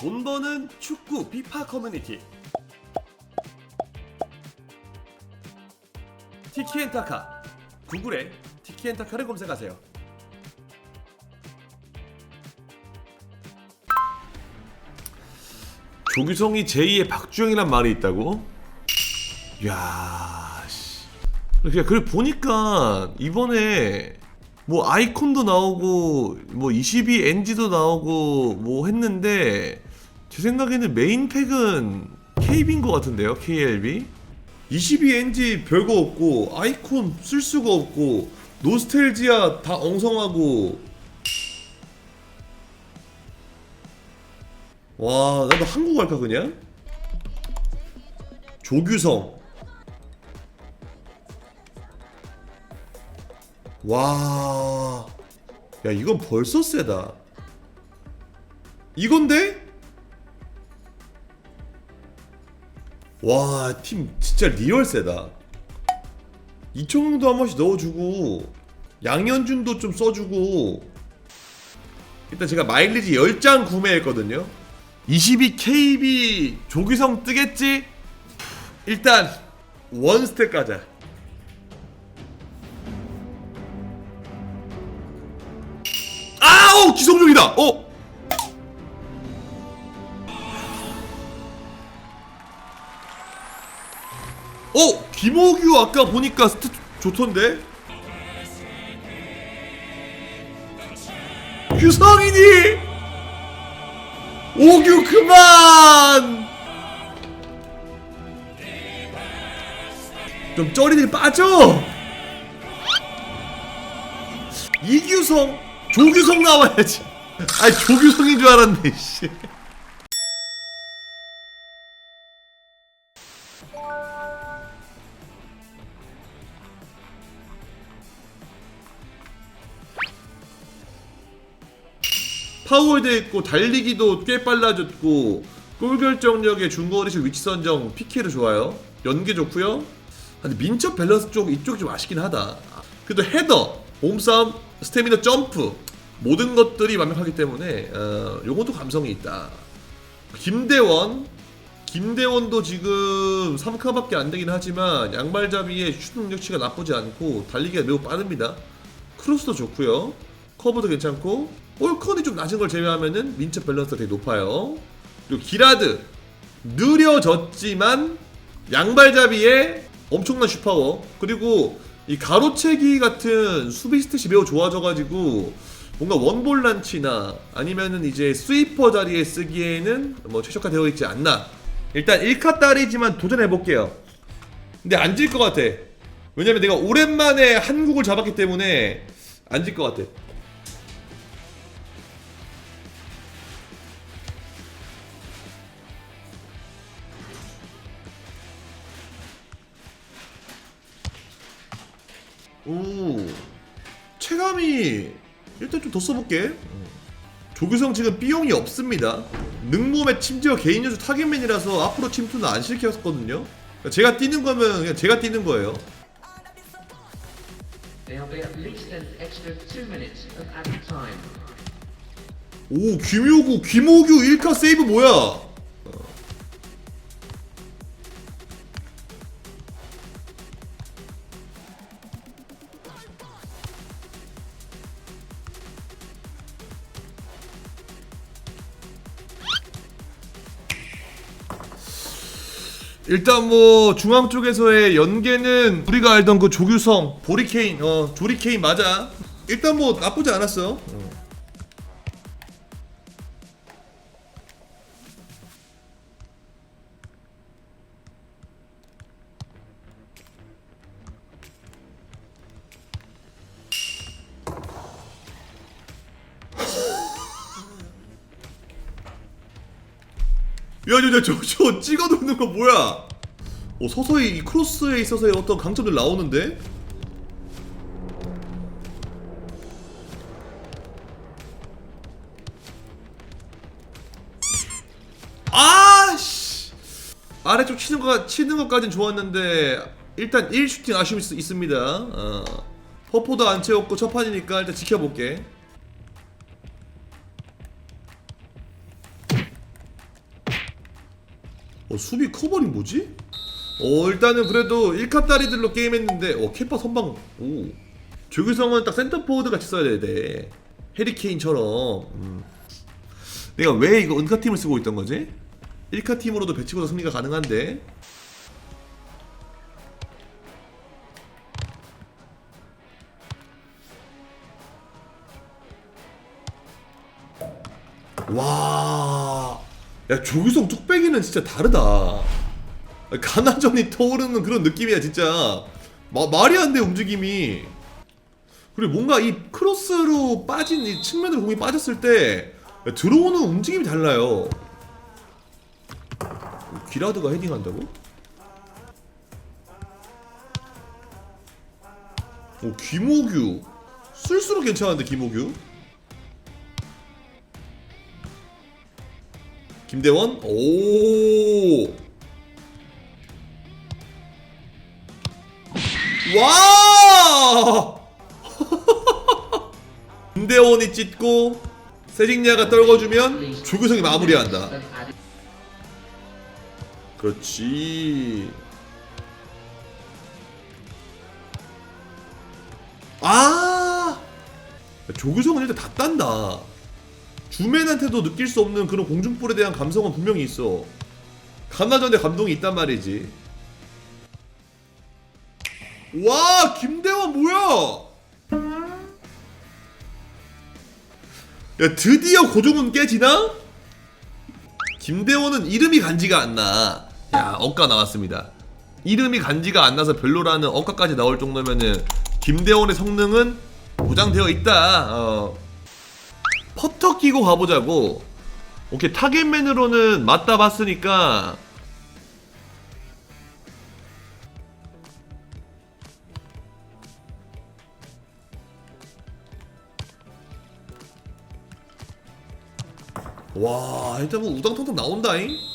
돈 버는 축구 피파 커뮤니티 티키엔타카 구글에 티키엔타카를 검색하세요 조규성이 제2의 박주영이란 말이 있다고? 야, 씨. 그냥 그래 보니까 이번에 뭐 아이콘도 나오고 뭐 22NG도 나오고 뭐 했는데 제 생각에는 메인 팩은 KB인 것 같은데요, KLB. 22NG 별거 없고 아이콘 쓸 수가 없고 노스텔지아 다 엉성하고 와 나도 한국 할까 그냥? 조규성 와, 야 이건 벌써 세다. 이건데? 와, 팀 진짜 리얼 세다. 이청용도 한 번씩 넣어주고 양현준도 좀 써주고 일단 제가 마일리지 10장 구매했거든요. 22KB 조규성 뜨겠지? 일단 원스택 가자. 아우 기성용이다. 어. 어 김호규 아까 보니까 스탯 좋던데. 규성이니 오규 그만. 좀 쩌리들 빠져. 이규성 조규성 나와야지. 아니 조규성인 줄 알았네. 씨. 파워도 있고 달리기도 꽤 빨라졌고 골 결정력에 중거리식 위치 선정 PK도 좋아요. 연계 좋고요. 근데 민첩 밸런스 쪽 이쪽이 좀 아쉽긴 하다. 그래도 헤더, 몸싸움, 스태미너 점프 모든 것들이 완벽하기 때문에 어, 요것도 감성이 있다. 김대원 김대원도 지금 3카밖에 안 되긴 하지만 양발잡이의 슛 능력치가 나쁘지 않고 달리기가 매우 빠릅니다. 크로스도 좋고요. 커브도 괜찮고 볼컨이 좀 낮은 걸 제외하면은 민첩 밸런스가 되게 높아요. 그리고 기라드 느려졌지만 양발잡이에 엄청난 슈파워. 그리고 이 가로채기 같은 수비 스탯이 매우 좋아져가지고 뭔가 원볼 란치나 아니면은 이제 스위퍼 자리에 쓰기에는 뭐 최적화되어 있지 않나. 일단 1카 딸이지만 도전해볼게요. 근데 안 질 것 같아. 왜냐면 내가 오랜만에 한국을 잡았기 때문에 안 질 것 같아 오. 체감이 일단 좀 더 써볼게. 조규성 지금 B용이 없습니다. 능몸에 심지어 개인 연수 타겟맨이라서 앞으로 침투는 안 시켰거든요. 그러니까 제가 뛰는 거면 그냥 제가 뛰는 거예요. 오 김효구 김호규 1카 세이브 뭐야 일단 뭐 중앙 쪽에서의 연계는 우리가 알던 그 조규성, 보리케인, 어 조리케인 맞아. 일단 뭐 나쁘지 않았어. 야, 야, 야, 저, 저 찍어놓는 거 뭐야? 어, 서서히 이 크로스에 있어서의 어떤 강점들 나오는데? 아, 씨! 아래쪽 치는 거 치는 것까진 좋았는데 일단 1 슈팅 아쉬움이 있, 있습니다. 어. 퍼포도 안 채웠고 첫 판이니까 일단 지켜볼게. 어 수비 커버링 뭐지? 어 일단은 그래도 1카 다리들로 게임했는데 어 캐파 선방 오 조규성은 딱 센터포워드 같이 써야 돼 해리케인처럼 음. 내가 왜 이거 은카 팀을 쓰고 있던 거지? 1카 팀으로도 배치고서 승리가 가능한데 와, 야 조규성 뚝배기는 진짜 다르다. 가나전이 떠오르는 그런 느낌이야 진짜. 마, 말이 안 돼 움직임이. 그리고 뭔가 이 크로스로 빠진 이 측면으로 공이 빠졌을 때 들어오는 움직임이 달라요. 기라드가 헤딩한다고? 오 김호규 쓸수록 괜찮은데 김호규? 김대원 오 와! 김대원이 찢고 세징야가 떨궈주면 조규성이 마무리한다. 그렇지. 아! 조규성은 일단 다 딴다. 주맨한테도 느낄 수 없는 그런 공중볼에 대한 감성은 분명히 있어. 가나전에 감동이 있단 말이지. 와, 김대원 뭐야? 야, 드디어 고종은 깨지나? 김대원은 이름이 간지가 안 나. 야, 억가 나왔습니다. 이름이 간지가 안 나서 별로라는 억가까지 나올 정도면은 김대원의 성능은 보장되어 있다. 어. 퍼터 끼고 가보자고. 오케이 타겟맨으로는 맞다 봤으니까 와 일단 뭐 우당탕탕 나온다잉.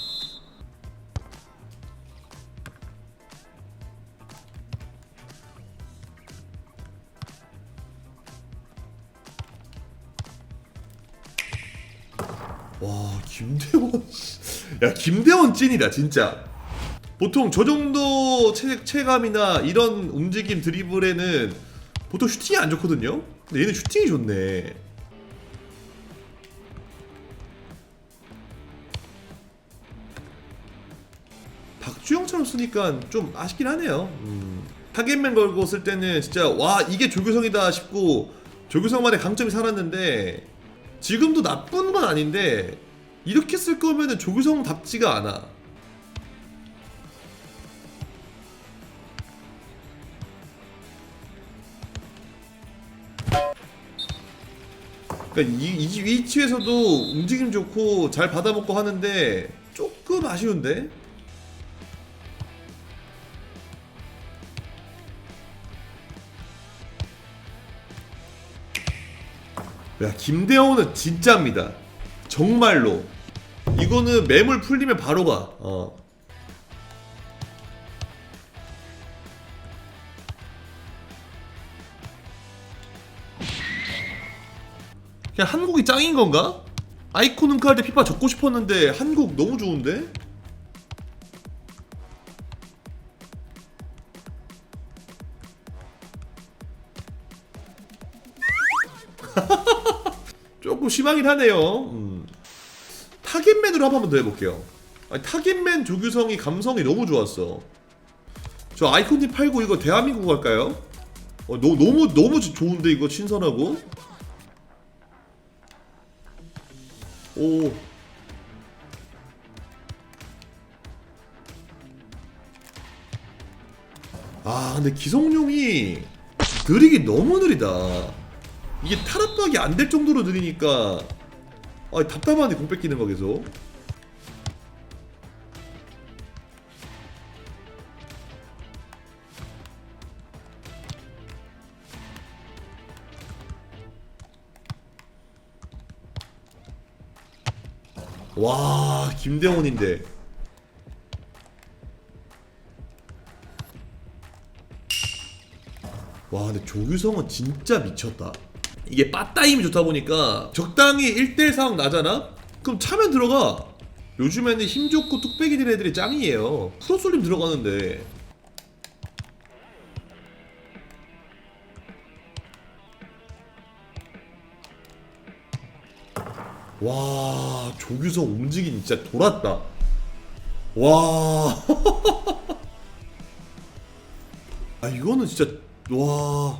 야 김대원 찐이다 진짜. 보통 저 정도 체, 체감이나 이런 움직임 드리블에는 보통 슈팅이 안 좋거든요? 근데 얘는 슈팅이 좋네. 박주영처럼 쓰니까 좀 아쉽긴 하네요. 음. 타겟맨 걸고 쓸 때는 진짜 와 이게 조규성이다 싶고 조규성만의 강점이 살았는데 지금도 나쁜 건 아닌데 이렇게 쓸 거면은 조규성답지가 않아. 그러니까 이, 이 위치에서도 움직임 좋고 잘 받아먹고 하는데 조금 아쉬운데? 야 김대호는 진짜입니다. 정말로 이거는 매물 풀리면 바로 가. 어. 그냥 한국이 짱인 건가? 아이콘 음카할 때 피파 적고 싶었는데 한국 너무 좋은데? 조금 심하긴 하네요. 음. 타겟맨으로 한번더 해볼게요. 아니, 타겟맨 조규성이 감성이 너무 좋았어. 저 아이콘팀 팔고 이거 대한민국 갈까요? 어, 너, 너무 너무 좋은데 이거 신선하고. 오. 아 근데 기성용이 느리기 너무 느리다. 이게 탈압박이 안 될 정도로 느리니까 아 답답한데 공 뺏기는 거 계속. 와 김대원인데 와 근데 조규성은 진짜 미쳤다 이게 빠따임이 좋다 보니까 적당히 1대1 상황 나잖아? 그럼 차면 들어가 요즘에는 힘 좋고 뚝배기 된 애들이 짱이에요. 프로솔림 들어가는데. 와, 조규성 움직임 진짜 돌았다. 와. 아, 이거는 진짜, 와.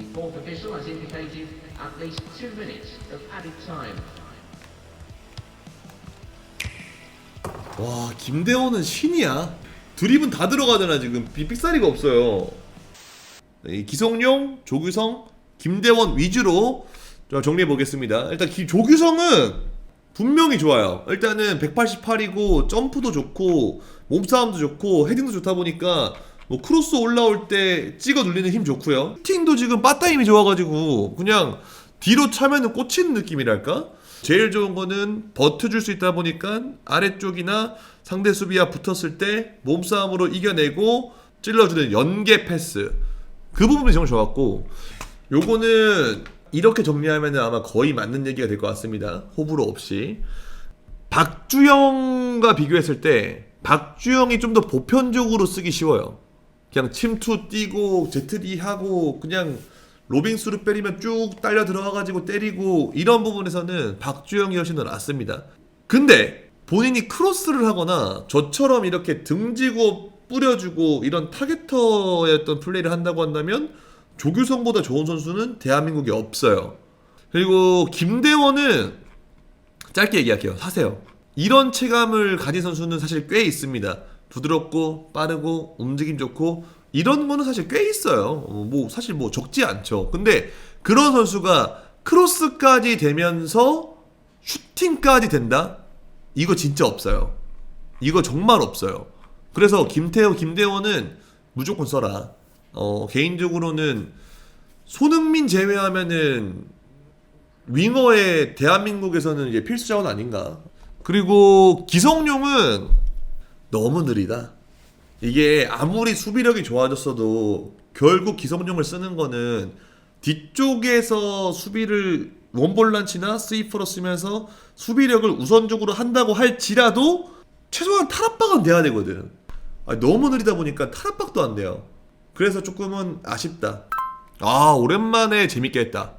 The fourth official has indicated at least two minutes of added time. 와 김대원은 신이야? 드립은 다 들어가잖아 지금. 비- 삑사리가 없어요. 이 기성용, 조규성, 김대원 위주로 좀 정리해 보겠습니다. 일단 기- 조규성은 분명히 좋아요. 일단은 188이고 점프도 좋고 몸싸움도 좋고 헤딩도 좋다 보니까 뭐 크로스 올라올 때 찍어 눌리는 힘 좋고요. 슈팅도 지금 빠따 힘이 좋아가지고 그냥 뒤로 차면은 꽂히는 느낌이랄까? 제일 좋은 거는 버텨줄 수 있다 보니까 아래쪽이나 상대 수비와 붙었을 때 몸싸움으로 이겨내고 찔러주는 연계 패스. 그 부분이 정말 좋았고 요거는 이렇게 정리하면 아마 거의 맞는 얘기가 될 것 같습니다. 호불호 없이. 박주영과 비교했을 때 박주영이 좀 더 보편적으로 쓰기 쉬워요 그냥 침투 뛰고 제트디 하고 그냥 로빙스루 때리면 쭉 딸려 들어가가지고 때리고 이런 부분에서는 박주영이 훨씬 더 낫습니다. 근데 본인이 크로스를 하거나 저처럼 이렇게 등지고 뿌려주고 이런 타겟터의 어떤 플레이를 한다고 한다면 조규성보다 좋은 선수는 대한민국에 없어요. 그리고 김대원은 짧게 얘기할게요. 사세요. 이런 체감을 가진 선수는 사실 꽤 있습니다. 부드럽고 빠르고 움직임 좋고 이런 거는 사실 꽤 있어요. 어, 뭐 사실 뭐 적지 않죠. 근데 그런 선수가 크로스까지 되면서 슈팅까지 된다? 이거 진짜 없어요. 이거 정말 없어요. 그래서 김태호, 김대원은 무조건 써라. 어, 개인적으로는 손흥민 제외하면은 윙어의 대한민국에서는 이제 필수 자원 아닌가. 그리고 기성용은 너무 느리다. 이게 아무리 수비력이 좋아졌어도 결국 기성용을 쓰는 거는 뒤쪽에서 수비를 원볼란치나 스위퍼로 쓰면서 수비력을 우선적으로 한다고 할지라도 최소한 탈압박은 돼야 되거든. 아, 너무 느리다 보니까 탈압박도 안 돼요. 그래서 조금은 아쉽다. 아 오랜만에 재밌게 했다.